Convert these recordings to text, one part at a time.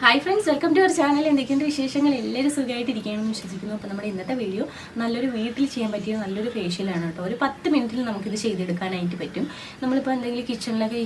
Hi friends welcome to our channel എന്തൊക്കെയുണ്ട് വിശേഷങ്ങൾ? എല്ലാവരും സുഖമായിട്ടിരിക്കുകയാണെന്ന് വിശ്വസിക്കുന്നു. അപ്പോൾ നമ്മുടെ ഇന്നത്തെ വീഡിയോ നല്ലൊരു വീട്ടിൽ ചെയ്യാൻ പറ്റിയ നല്ലൊരു ഫേഷ്യലാണ് കേട്ടോ. ഒരു പത്ത് മിനിറ്റിൽ നമുക്കിത് ചെയ്തെടുക്കാനായിട്ട് പറ്റും. നമ്മളിപ്പോൾ എന്തെങ്കിലും കിച്ചണിലൊക്കെ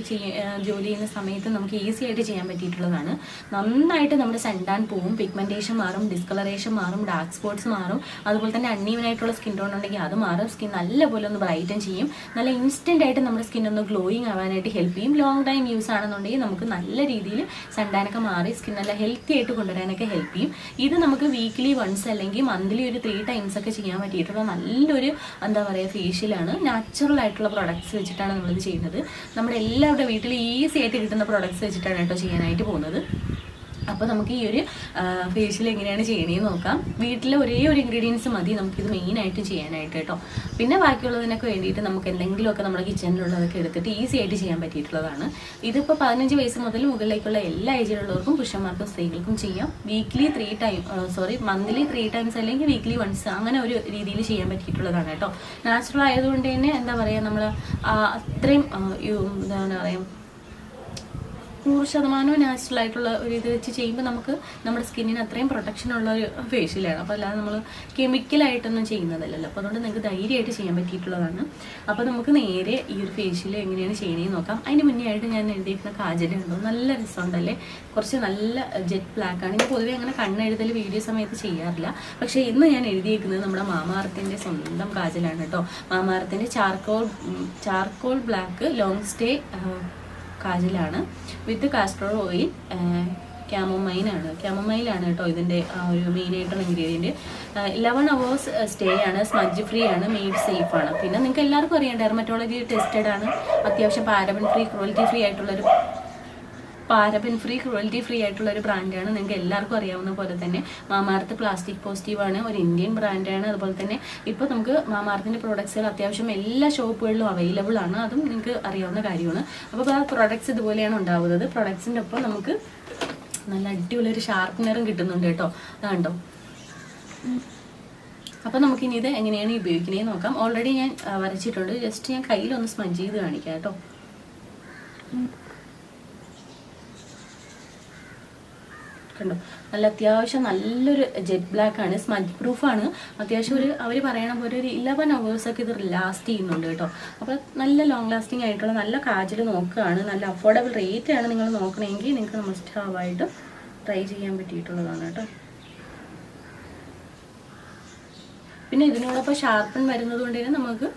ജോലി ചെയ്യുന്ന സമയത്ത് നമുക്ക് ഈസി ആയിട്ട് ചെയ്യാൻ പറ്റിയിട്ടുള്ളതാണ്. നന്നായിട്ട് നമ്മുടെ സെൻഡാൻ പോവും പിഗ്മെന്റേഷൻ മാറും ഡിസ്കളറേഷൻ മാറും ഡാർക്ക് സ്പോട്ട്സ് മാറും. അതുപോലെ തന്നെ അണ്ണീവൻ ആയിട്ടുള്ള സ്കിൻ ടോൺ ഉണ്ടെങ്കിൽ അത് മാറും. സ്കിൻ നല്ലപോലെ ഒന്ന് ബ്രൈറ്റൻ ചെയ്യും. നല്ല ഇൻസ്റ്റന്റ് ആയിട്ട് നമ്മുടെ സ്കിൻ ഒന്ന് ഗ്ലോയിങ് ആവാനായിട്ട് ഹെൽപ്പ് ചെയ്യും. ലോങ് ടൈം യൂസ് ആണെന്നുണ്ടെങ്കിൽ നമുക്ക് നല്ല രീതിയിൽ സെൻഡാനൊക്കെ മാറി സ്കിൻ നല്ല ഹെൽത്തി ആയിട്ട് കൊണ്ടുവരാനൊക്കെ ഹെൽപ്പ് ചെയ്യും. ഇത് നമുക്ക് വീക്ക്ലി വൺസ് അല്ലെങ്കിൽ മന്ത്ലി ഒരു ത്രീ ടൈംസ് ഒക്കെ ചെയ്യാൻ പറ്റിയിട്ടുള്ള നല്ലൊരു എന്താ പറയുക ഫേഷ്യലാണ് നാച്ചുറൽ ആയിട്ടുള്ള പ്രൊഡക്ട്സ് വെച്ചിട്ടാണ് നമ്മളിത് ചെയ്യുന്നത്. നമ്മുടെ എല്ലാവരുടെ വീട്ടിൽ ഈസി ആയിട്ട് കിട്ടുന്ന പ്രൊഡക്ട്സ് വെച്ചിട്ടാണ് കേട്ടോ ചെയ്യാനായിട്ട് പോകുന്നത്. അപ്പോൾ നമുക്ക് ഈ ഒരു ഫേഷ്യൽ എങ്ങനെയാണ് ചെയ്യണേന്ന് നോക്കാം. വീട്ടിലെ ഒരേ ഒരു ഇൻഗ്രീഡിയൻസ് മതി നമുക്കിത് മെയിനായിട്ട് ചെയ്യാനായിട്ട് കേട്ടോ. പിന്നെ ബാക്കിയുള്ളതിനൊക്കെ വേണ്ടിയിട്ട് നമുക്ക് എന്തെങ്കിലുമൊക്കെ നമ്മുടെ കിച്ചണിലുള്ളതൊക്കെ എടുത്തിട്ട് ഈസി ആയിട്ട് ചെയ്യാൻ പറ്റിയിട്ടുള്ളതാണ്. ഇതിപ്പോൾ പതിനഞ്ച് വയസ്സ് മുതൽ മുകളിലേക്കുള്ള എല്ലാ ഏജിലുള്ളവർക്കും പുരുഷന്മാർക്കും സ്ത്രീകൾക്കും ചെയ്യാം. Weekly three time sorry monthly three times അല്ലെങ്കിൽ വീക്ക്ലി വൺസ് അങ്ങനെ ഒരു രീതിയിൽ ചെയ്യാൻ പറ്റിയിട്ടുള്ളതാണ് കേട്ടോ. നാച്ചുറൽ ആയതുകൊണ്ട് തന്നെ എന്താ പറയുക നമ്മൾ അത്രയും എന്താണ് പറയുക നൂറ് ശതമാനവും നാച്ചുറൽ ആയിട്ടുള്ള ഒരു ഇത് വെച്ച് ചെയ്യുമ്പോൾ നമുക്ക് നമ്മുടെ സ്കിന്നിന് അത്രയും പ്രൊട്ടക്ഷൻ ഉള്ള ഒരു ഫേഷ്യലാണ് അപ്പോൾ അല്ലാതെ നമ്മൾ കെമിക്കലായിട്ടൊന്നും ചെയ്യുന്നതല്ലല്ലോ. അപ്പോൾ അതുകൊണ്ട് നിങ്ങൾക്ക് ധൈര്യമായിട്ട് ചെയ്യാൻ പറ്റിയിട്ടുള്ളതാണ്. അപ്പോൾ നമുക്ക് നേരെ ഈ ഒരു ഫേഷ്യൽ എങ്ങനെയാണ് ചെയ്യണേന്ന് നോക്കാം. അതിന് മുന്നേ ആയിട്ട് ഞാൻ എഴുതിയിരിക്കുന്ന കാജലുണ്ടോ നല്ല രസമുണ്ടല്ലേ കുറച്ച് നല്ല ജെറ്റ് ബ്ലാക്കാണ് ഞാൻ പൊതുവേ അങ്ങനെ കണ്ണെഴുതൽ വീഡിയോ സമയത്ത് ചെയ്യാറില്ല. പക്ഷേ ഇന്ന് ഞാൻ എഴുതിയിരിക്കുന്നത് നമ്മുടെ മാമാർത്തിന്റെ സ്വന്തം കാജലാണ് കേട്ടോ. മാമാർത്തിന്റെ charcoal charcoal black long stay കാജലാണ്. With castor oil ക്യാമോമൈൻ ആണ്. ക്യാമോമൈലാണ് കേട്ടോ ഇതിന്റെ ഒരു മെയിൻ ആയിട്ടുള്ള ഇൻഗ്രീഡിയന്റ് ഇലവൻ അവേഴ്സ് സ്റ്റേ ആണ്. സ്മജ് ഫ്രീ ആണ്. മെയ്ഡ് സേഫ് ആണ്. പിന്നെ നിങ്ങൾക്ക് എല്ലാവർക്കും അറിയാം ഡെർമറ്റോളജി ടെസ്റ്റഡ് ആണ്. അത്യാവശ്യം പാരബൻ ഫ്രീ ക്രുവൽറ്റി ഫ്രീ ആയിട്ടുള്ളൊരു പാരബൻ ഫ്രീ ക്രുവൽറ്റി ഫ്രീ ആയിട്ടുള്ള ഒരു ബ്രാൻഡാണ് നിങ്ങൾക്ക് എല്ലാവർക്കും അറിയാവുന്ന പോലെ തന്നെ മാമാർത്ത് പ്ലാസ്റ്റിക് പോസിറ്റീവ് ആണ് ഒരു ഇന്ത്യൻ ബ്രാൻഡാണ് അതുപോലെ തന്നെ ഇപ്പോൾ നമുക്ക് മാമാർത്തിന്റെ പ്രോഡക്ട്സുകൾ അത്യാവശ്യം എല്ലാ ഷോപ്പുകളിലും അവൈലബിൾ ആണ്. അതും നിങ്ങൾക്ക് അറിയാവുന്ന കാര്യമാണ്. അപ്പോൾ ആ പ്രോഡക്ട്സ് ഇതുപോലെയാണ് ഉണ്ടാവുന്നത്. പ്രോഡക്ട്സിന്റെ ഒപ്പം നമുക്ക് നല്ല അടിപൊളി ഒരു ഷാർപ്പനറും കിട്ടുന്നുണ്ട് കേട്ടോ. അതുണ്ടോ അപ്പോൾ നമുക്കിനി ഇത് എങ്ങനെയാണ് ഉപയോഗിക്കുന്നതെന്ന് നോക്കാം. ഓൾറെഡി ഞാൻ വരച്ചിട്ടുണ്ട്. ജസ്റ്റ് ഞാൻ കയ്യിലൊന്ന് സ്മഞ്ച് ചെയ്ത് കാണിക്കാം കേട്ടോ. കണ്ടോ. നല്ല അത്യാവശ്യം നല്ലൊരു ജെറ്റ് ബ്ലാക്ക് ആണ് സ്മജ് പ്രൂഫാണ് അത്യാവശ്യം ഒരു അവർ പറയണ പോലെ ഒരു ഇലവൻ അവേഴ്സൊക്കെ ഇത് ലാസ്റ്റ് ചെയ്യുന്നുണ്ട് കേട്ടോ. അപ്പോൾ നല്ല ലോങ് ലാസ്റ്റിംഗ് ആയിട്ടുള്ള നല്ല കാജൽ നോക്കുകയാണ്. നല്ല അഫോർഡബിൾ റേറ്റ് ആണ് നിങ്ങൾ നോക്കണമെങ്കിൽ നിങ്ങൾക്ക് നമ്മൾ സ്റ്റാവായിട്ട് ട്രൈ ചെയ്യാൻ പറ്റിയിട്ടുള്ളതാണ് കേട്ടോ. പിന്നെ ഇതിനോടൊപ്പം ഷാർപ്പൺ വരുന്നത് കൊണ്ട് തന്നെ നമുക്ക്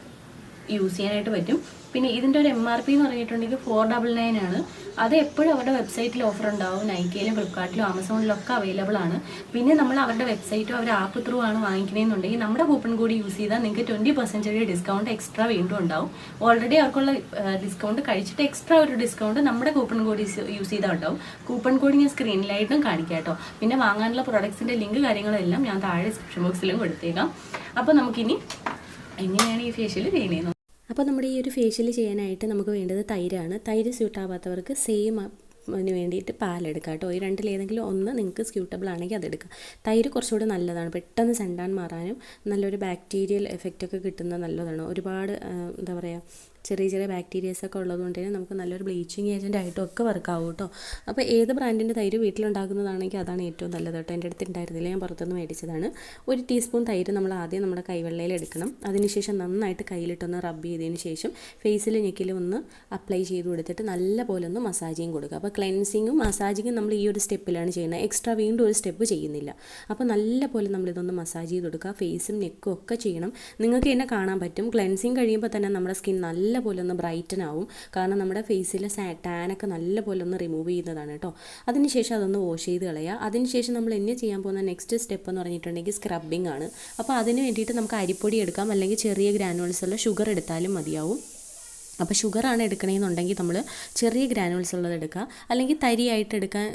യൂസ് ചെയ്യാനായിട്ട് പറ്റും. പിന്നെ ഇതിന്റെ ഒരു എം ആർ പി എന്ന് പറഞ്ഞിട്ടുണ്ടെങ്കിൽ ഫോർ ഡബിൾ നയൻ ആണ്. അത് എപ്പോഴും അവരുടെ വെബ്സൈറ്റിൽ ഓഫർ ഉണ്ടാവും. നൈക്കയിലും ഫ്ലിപ്കാർട്ടിലും ആമസോണിലും ഒക്കെ അവൈലബിൾ ആണ്. പിന്നെ നമ്മൾ അവരുടെ വെബ്സൈറ്റോ അവർ ആപ്പ് ത്രൂ ആണ് വാങ്ങിക്കണമെന്നുണ്ടെങ്കിൽ നമ്മുടെ കൂപ്പൺ കൂടി യൂസ് ചെയ്താൽ നിങ്ങൾക്ക് ട്വന്റി പെർസെന്റേജ് ഡിസ്കൗണ്ട് എക്സ്ട്രാ വീണ്ടും ഉണ്ടാവും. ഓൾറെഡി അവർക്കുള്ള ഡിസ്കൗണ്ട് കഴിച്ചിട്ട് എക്സ്ട്രാ ഒരു ഡിസ്കൗണ്ട് നമ്മുടെ കൂപ്പൺ കോഡ് യൂസ് ചെയ്താൽ ഉണ്ടാവും. കൂപ്പൺ കോഡ് ഞാൻ സ്ക്രീനിലായിട്ടും കാണിക്കാം കേട്ടോ. പിന്നെ വാങ്ങാനുള്ള പ്രൊഡക്ട്സിന്റെ ലിങ്ക് കാര്യങ്ങളെല്ലാം ഞാൻ താഴെ ഡിസ്ക്രിപ്ഷൻ ബോക്സിലും കൊടുത്തേക്കാം. അപ്പോൾ നമുക്കിനി എങ്ങനെയാണ് ഈ ഫേഷ്യൽ ചെയ്യുന്നത് അപ്പോൾ നമ്മുടെ ഈ ഒരു ഫേഷ്യൽ ചെയ്യാനായിട്ട് നമുക്ക് വേണ്ടത് തൈരാണ്. തൈര് സ്യൂട്ട് ആവാത്തവർക്ക് സെയിം അതിന് വേണ്ടിയിട്ട് പാലെടുക്കുക കേട്ടോ. ഈ രണ്ടിലേതെങ്കിലും ഒന്ന് നിങ്ങൾക്ക് സ്യൂട്ടബിൾ ആണെങ്കിൽ അതെടുക്കുക തൈര് കുറച്ചുകൂടി നല്ലതാണ്. പെട്ടെന്ന് സെൻഡാൻ മാറാനും നല്ലൊരു ബാക്ടീരിയൽ എഫക്റ്റൊക്കെ കിട്ടുന്ന നല്ലതാണ്. ഒരുപാട് എന്താ പറയുക ചെറിയ ചെറിയ ബാക്ടീരിയസ് ഒക്കെ ഉള്ളതുകൊണ്ട് തന്നെ നമുക്ക് നല്ലൊരു ബ്ലീച്ചിങ് ഏജന്റ് ആയിട്ടും ഒക്കെ വർക്ക് ആവും കേട്ടോ അപ്പോൾ ഏത് ബ്രാൻഡിന്റെ തൈര് വീട്ടിലുണ്ടാക്കുന്നതാണെങ്കിൽ അതാണ് ഏറ്റവും നല്ലത് കേട്ടോ എന്റെ അടുത്ത് ഉണ്ടായിരുന്നില്ല ഞാൻ പുറത്തുനിന്ന് മേടിച്ചതാണ്. ഒരു ടീസ്പൂൺ തൈര് നമ്മൾ ആദ്യം നമ്മുടെ കൈവെള്ളയിൽ എടുക്കണം. അതിനുശേഷം നന്നായിട്ട് കയ്യിലിട്ടൊന്ന് റബ്ബ് ചെയ്തതിന് ശേഷം ഫേസിൽ ഞെക്കിലും ഒന്ന് അപ്ലൈ ചെയ്ത് കൊടുത്തിട്ട് നല്ല പോലെ ഒന്ന് മസാജിങ് കൊടുക്കുക. അപ്പോൾ ക്ലെൻസിങ്ങും മസാജിങ്ങും നമ്മൾ ഈ ഒരു സ്റ്റെപ്പിലാണ് ചെയ്യുന്നത്. എക്സ്ട്രാ വീണ്ടും ഒരു സ്റ്റെപ്പ് ചെയ്യുന്നില്ല. അപ്പോൾ നല്ല പോലെ നമ്മളിതൊന്ന് മസാജ് ചെയ്ത് കൊടുക്കുക. ഫേസും നെക്കും ഒക്കെ ചെയ്യണം. നിങ്ങൾക്ക് തന്നെ കാണാൻ പറ്റും. ക്ലെൻസിങ് കഴിയുമ്പോൾ തന്നെ നമ്മുടെ സ്കിൻ നല്ല പോലെ ഒന്ന് ബ്രൈറ്റൻ ആവും. കാരണം നമ്മുടെ ഫേസിലെ ടാനൊക്കെ നല്ല പോലെ ഒന്ന് റിമൂവ് ചെയ്യുന്നതാണ് കേട്ടോ അതിനുശേഷം അതൊന്ന് വാഷ് ചെയ്ത് കളയുക. അതിനുശേഷം നമ്മൾ എന്നെ ചെയ്യാൻ പോകുന്ന? നെക്സ്റ്റ് സ്റ്റെപ്പ് എന്ന് പറഞ്ഞിട്ടുണ്ടെങ്കിൽ സ്ക്രബിംഗ് ആണ്. അപ്പോൾ അതിന് വേണ്ടിയിട്ട് നമുക്ക് അരിപ്പൊടി എടുക്കാം. അല്ലെങ്കിൽ ചെറിയ ഗ്രാനുവൽസ് ഉള്ള ഷുഗർ എടുത്താലും മതിയാവും. അപ്പോൾ ഷുഗറാണ് എടുക്കണമെന്നുണ്ടെങ്കിൽ നമ്മൾ ചെറിയ ഗ്രാനുവൽസ് ഉള്ളത് എടുക്കുക. അല്ലെങ്കിൽ തരിയായിട്ട് എടുക്കാൻ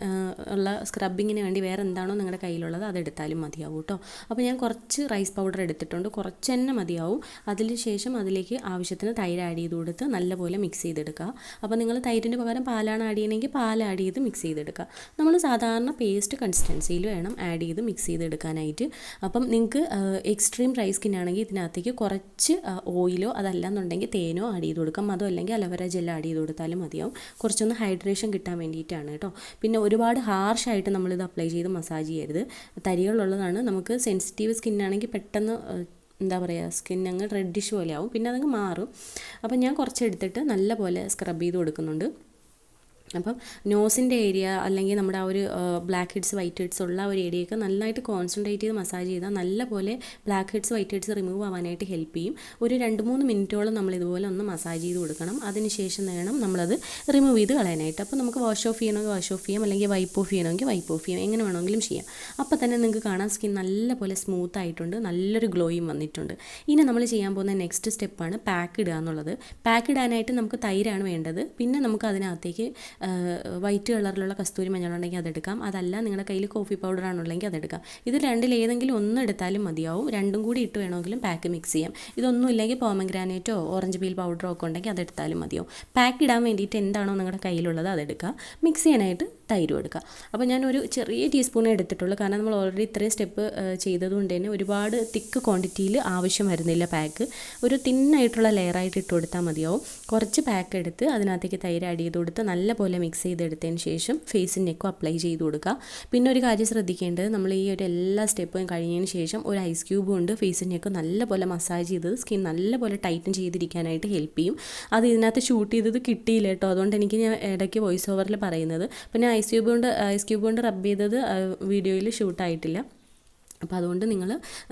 ഉള്ള സ്ക്രബിങ്ങിന് വേണ്ടി വേറെ എന്താണോ നിങ്ങളുടെ കയ്യിലുള്ളത് അത് എടുത്താലും മതിയാവും കേട്ടോ. അപ്പോൾ ഞാൻ കുറച്ച് റൈസ് പൗഡർ എടുത്തിട്ടുണ്ട്. കുറച്ച് തന്നെ മതിയാവും. അതിന് ശേഷം അതിലേക്ക് ആവശ്യത്തിന് തൈര് ആഡ് ചെയ്ത് കൊടുത്ത് നല്ലപോലെ മിക്സ് ചെയ്തെടുക്കുക. അപ്പോൾ നിങ്ങൾ തൈരിന്റെ പകരം പാലാണ് ആഡ് ചെയ്യണമെങ്കിൽ പാൽ ആഡ് ചെയ്ത് മിക്സ് ചെയ്തെടുക്കുക. നമ്മൾ സാധാരണ പേസ്റ്റ് കൺസിസ്റ്റൻസിയിൽ വേണം ആഡ് ചെയ്ത് മിക്സ് ചെയ്തെടുക്കാനായിട്ട്. അപ്പം നിങ്ങൾക്ക് എക്സ്ട്രീം റൈസ് സ്കിൻ ആണെങ്കിൽ ഇതിനകത്തേക്ക് കുറച്ച് ഓയിലോ അതല്ല എന്നുണ്ടെങ്കിൽ തേനോ ആഡ് ചെയ്ത് കൊടുക്കാം അതോ അല്ലെങ്കിൽ അലവര ജെൽ ആഡ് ചെയ്ത് കൊടുത്താലും മതിയാവും. കുറച്ചൊന്ന് ഹൈഡ്രേഷൻ കിട്ടാൻ വേണ്ടിയിട്ടാണ് കേട്ടോ. പിന്നെ ഒരുപാട് ഹാർഷായിട്ട് നമ്മളിത് അപ്ലൈ ചെയ്ത് മസാജ് ചെയ്യരുത്. തരികളുള്ളതാണ് നമുക്ക് സെൻസിറ്റീവ് സ്കിന്നാണെങ്കിൽ പെട്ടെന്ന് എന്താ പറയുക സ്കിൻ അങ്ങ് റെഡിഷ് പോലെ ആവും. പിന്നെ അതങ്ങ് മാറും. അപ്പം ഞാൻ കുറച്ചെടുത്തിട്ട് നല്ല പോലെ സ്ക്രബ് ചെയ്ത് കൊടുക്കുന്നുണ്ട്. അപ്പം നോസിന്റെ ഏരിയ അല്ലെങ്കിൽ നമ്മുടെ ആ ഒരു ബ്ലാക്ക് ഹെഡ്സ് വൈറ്റ് ഹെഡ്സ് ഉള്ള ഒരു ഏരിയയൊക്കെ നന്നായിട്ട് കോൺസെൻട്രേറ്റ് ചെയ്ത് മസാജ് ചെയ്താൽ നല്ല പോലെ black heads white heads remove ആവാനായിട്ട് ഹെൽപ്പ് ചെയ്യും. ഒരു രണ്ട് മൂന്ന് മിനിറ്റോളം നമ്മൾ ഇതുപോലെ ഒന്ന് മസാജ് ചെയ്ത് കൊടുക്കണം. അതിനുശേഷം വേണം നമ്മളത് റിമൂവ് ചെയ്ത് കളയാനായിട്ട്. അപ്പോൾ നമുക്ക് വാഷ് ഓഫ് ചെയ്യണമെങ്കിൽ വാഷ് ഓഫ് ചെയ്യാം. അല്ലെങ്കിൽ വൈപ്പ് ഓഫ് ചെയ്യണമെങ്കിൽ വൈപ്പ് ഓഫ് ചെയ്യാം. എങ്ങനെ വേണമെങ്കിലും ചെയ്യാം. അപ്പോൾ തന്നെ നിങ്ങൾക്ക് കാണാം സ്കിൻ നല്ല പോലെ സ്മൂത്ത് ആയിട്ടുണ്ട്. നല്ലൊരു ഗ്ലോയും വന്നിട്ടുണ്ട്. ഇനി നമ്മൾ ചെയ്യാൻ പോകുന്ന നെക്സ്റ്റ് സ്റ്റെപ്പാണ് പാക്ക് ഇടുക എന്നുള്ളത്. പാക്ക് ഇടാനായിട്ട് നമുക്ക് തൈരാണ് വേണ്ടത്. പിന്നെ നമുക്ക് അതിനകത്തേക്ക് വൈറ്റ് കളറിലുള്ള കസ്തൂരി മഞ്ഞളുണ്ടെങ്കിൽ അതെടുക്കാം. അതല്ല നിങ്ങളുടെ കയ്യിൽ കോഫി പൗഡർ ആണുള്ളെങ്കിൽ അതെടുക്കാം. ഇത് രണ്ടിൽ ഏതെങ്കിലും ഒന്ന് എടുത്താലും മതിയാവും. രണ്ടും കൂടി ഇട്ട് വേണമെങ്കിലും പാക്ക് മിക്സ് ചെയ്യാം. ഇതൊന്നും ഇല്ലെങ്കിൽ പോമഗ്രാനേറ്റോ ഓറഞ്ച് പീൽ പൗഡറോ ഒക്കെ ഉണ്ടെങ്കിൽ അതെടുത്താലും മതിയാവും. പാക്ക് ഇടാൻ വേണ്ടിയിട്ട് എന്താണോ നിങ്ങളുടെ കയ്യിലുള്ളത് അതെടുക്കുക മിക്സ് ചെയ്യാനായിട്ട് തൈരും എടുക്കുക അപ്പോൾ ഞാൻ ഒരു ചെറിയ ടീസ്പൂൺ എടുത്തിട്ടുള്ളൂ. കാരണം നമ്മൾ ഓൾറെഡി ഇത്രയും സ്റ്റെപ്പ് ചെയ്തതുകൊണ്ട് തന്നെ ഒരുപാട് തിക്ക് ക്വാണ്ടിറ്റിയിൽ ആവശ്യം വരുന്നില്ല പാക്ക് ഒരു തിന്നായിട്ടുള്ള ലെയറായിട്ട് ഇട്ട് കൊടുത്താൽ മതിയാവും. കുറച്ച് പാക്ക് എടുത്ത് അതിനകത്തേക്ക് തൈര് ആഡ് ചെയ്ത് കൊടുത്ത് നല്ല പോലെ മിക്സ് ചെയ്തെടുത്തതിന് ശേഷം ഫേസിനേക്കും അപ്ലൈ ചെയ്ത് കൊടുക്കുക. പിന്നെ ഒരു കാര്യം ശ്രദ്ധിക്കേണ്ടത് നമ്മൾ ഈ ഒരു എല്ലാ സ്റ്റെപ്പും കഴിഞ്ഞതിന് ശേഷം ഒരു ഐസ് ക്യൂബ് കൊണ്ട് ഫേസിനേക്ക് നല്ല പോലെ മസാജ് ചെയ്തത് സ്കിൻ നല്ലപോലെ ടൈറ്റൻ ചെയ്തിരിക്കാനായിട്ട് ഹെൽപ്പ് ചെയ്യും. അത് ഇതിനകത്ത് ഷൂട്ട് ചെയ്തത് കിട്ടിയില്ല കേട്ടോ. അതുകൊണ്ട് എനിക്ക് ഞാൻ ഇടയ്ക്ക് വോയിസ് ഓവറിൽ പറയുന്നത്. പിന്നെ ഐസ് ക്യൂബ് കൊണ്ട് ഐസ് ക്യൂബ് കൊണ്ട് റബ്ബ് ചെയ്തത് വീഡിയോയിൽ ഷൂട്ടായിട്ടില്ല അപ്പോൾ അതുകൊണ്ട് നിങ്ങൾ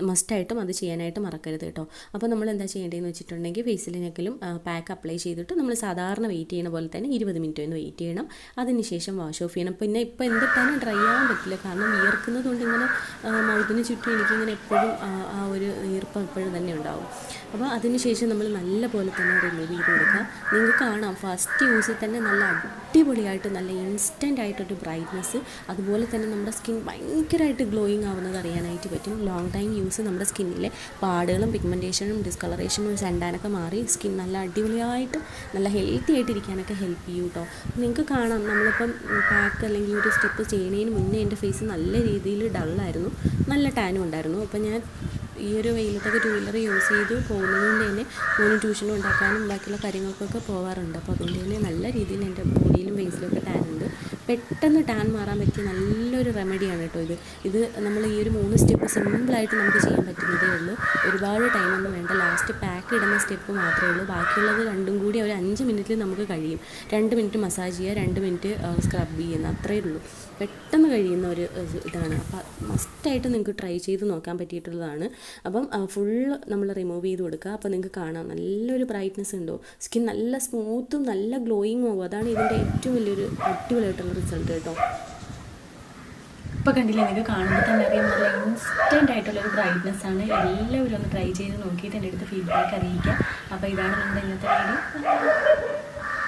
മസ്റ്റായിട്ടും അത് ചെയ്യാനായിട്ട് മറക്കരുത് കേട്ടോ. അപ്പോൾ നമ്മൾ എന്താ ചെയ്യേണ്ടതെന്ന് വെച്ചിട്ടുണ്ടെങ്കിൽ ഫേസിലിനെങ്കിലും പാക്ക് അപ്ലൈ ചെയ്തിട്ട് നമ്മൾ സാധാരണ വെയിറ്റ് ചെയ്യുന്ന പോലെ തന്നെ ഇരുപത് മിനിറ്റ് ഒന്ന് വെയിറ്റ് ചെയ്യണം. അതിനുശേഷം വാഷ് ഓഫ് ചെയ്യണം. പിന്നെ ഇപ്പോൾ എന്തിട്ടാലും ഡ്രൈ ആവാൻ പറ്റില്ല. കാരണം വിയർക്കുന്നത് കൊണ്ട് ഇങ്ങനെ മൗത്തിന് ചുറ്റും എനിക്കിങ്ങനെ എപ്പോഴും ആ ഒരു ഈർപ്പം എപ്പോഴും തന്നെ ഉണ്ടാവും. അപ്പോൾ അതിനുശേഷം നമ്മൾ നല്ല പോലെ തന്നെ റിമൂവ് ചെയ്ത് കൊടുക്കുക നിങ്ങൾക്ക് കാണാം ഫസ്റ്റ് യൂസിൽ തന്നെ നല്ല അടിപൊളിയായിട്ട് നല്ല ഇൻസ്റ്റന്റ് ആയിട്ടൊരു ബ്രൈറ്റ്നസ് അതുപോലെ തന്നെ നമ്മുടെ സ്കിൻ ഭയങ്കരമായിട്ട് ഗ്ലോയിങ് ആവുന്നത് അറിയാനായിട്ട് പറ്റും. ലോങ് ടൈം യൂസ് നമ്മുടെ സ്കിന്നിലെ പാടുകളും പിഗ്മെന്റേഷനും ഡിസ്കളറേഷനും സെൻഡാനൊക്കെ മാറി സ്കിൻ നല്ല അടിപൊളിയായിട്ട് നല്ല ഹെൽത്തി ആയിട്ട് ഇരിക്കാനൊക്കെ ഹെൽപ്പ് ചെയ്യും കേട്ടോ നിങ്ങൾക്ക് കാണാം നമ്മളിപ്പം പാക്ക് അല്ലെങ്കിൽ ഒരു സ്റ്റെപ്പ് ചെയ്യുന്നതിന് മുന്നേ എന്റെ ഫേസ് നല്ല രീതിയിൽ ഡള്ളായിരുന്നു നല്ല ടാനും ഉണ്ടായിരുന്നു. അപ്പോൾ ഞാൻ ഈ ഒരു വെയിലത്തൊക്കെ ടൂ വീലർ യൂസ് ചെയ്ത് പോകുന്നത് കൊണ്ട് തന്നെ മോന് ട്യൂഷനും ഉണ്ടാക്കാനും ബാക്കിയുള്ള കാര്യങ്ങൾക്കൊക്കെ പോകാറുണ്ട് അപ്പോൾ അതുകൊണ്ട് തന്നെ നല്ല രീതിയിൽ എന്റെ ബോഡിയിലും ഫേസിലൊക്കെ ടാൻ ഉണ്ട്. പെട്ടെന്ന് ടാൻ മാറാൻ പറ്റിയ നല്ലൊരു റെമഡിയാണ് കേട്ടോ ഇത്. ഇത് നമ്മൾ ഈ ഒരു മൂന്ന് സ്റ്റെപ്പ് സിമ്പിളായിട്ട് നമുക്ക് ചെയ്യാൻ പറ്റുന്നതേ ഉള്ളൂ. ഒരുപാട് ടൈമൊന്നും വേണ്ട. ലാസ്റ്റ് പാക്ക് ഇടുന്ന സ്റ്റെപ്പ് മാത്രമേ ഉള്ളൂ. ബാക്കിയുള്ളത് രണ്ടും കൂടി ഒരു അഞ്ച് മിനിറ്റിൽ നമുക്ക് കഴിയും. രണ്ട് മിനിറ്റ് മസാജ് ചെയ്യുക രണ്ട് മിനിറ്റ് സ്ക്രബ് ചെയ്യുന്ന അത്രയേ ഉള്ളൂ. പെട്ടെന്ന് കഴിയുന്ന ഒരു ഇതാണ്. അപ്പോൾ മസ്റ്റായിട്ട് നിങ്ങൾക്ക് ട്രൈ ചെയ്ത് നോക്കാൻ പറ്റിയിട്ടുള്ളതാണ്. അപ്പം ഫുള്ള് നമ്മൾ റിമൂവ് ചെയ്ത് കൊടുക്കുക. അപ്പോൾ നിങ്ങൾക്ക് കാണാം. നല്ലൊരു ബ്രൈറ്റ്നസ് ഉണ്ടോ? സ്കിൻ നല്ല സ്മൂത്തും നല്ല ഗ്ലോയിങ്ങും ആകും അതാണ് ഇതിന്റെ ഏറ്റവും വലിയൊരു അടിപൊളിയായിട്ടുള്ള റിസൾട്ട് കേട്ടോ ഇപ്പോൾ കണ്ടില്ലേ നിങ്ങൾക്ക് കാണുമ്പോൾ തന്നെ അറിയാം നല്ല ഇൻസ്റ്റന്റ് ആയിട്ടുള്ള ഒരു ബ്രൈറ്റ്നെസ് ആണ്. എല്ലാവരും ഒന്ന് ട്രൈ ചെയ്ത് നോക്കിയിട്ട് എന്റെ അടുത്ത് ഫീഡ്ബാക്ക് അറിയിക്കുക. അപ്പോൾ ഇതാണ് നമ്മുടെ ഇന്നത്തെ വീഡിയോ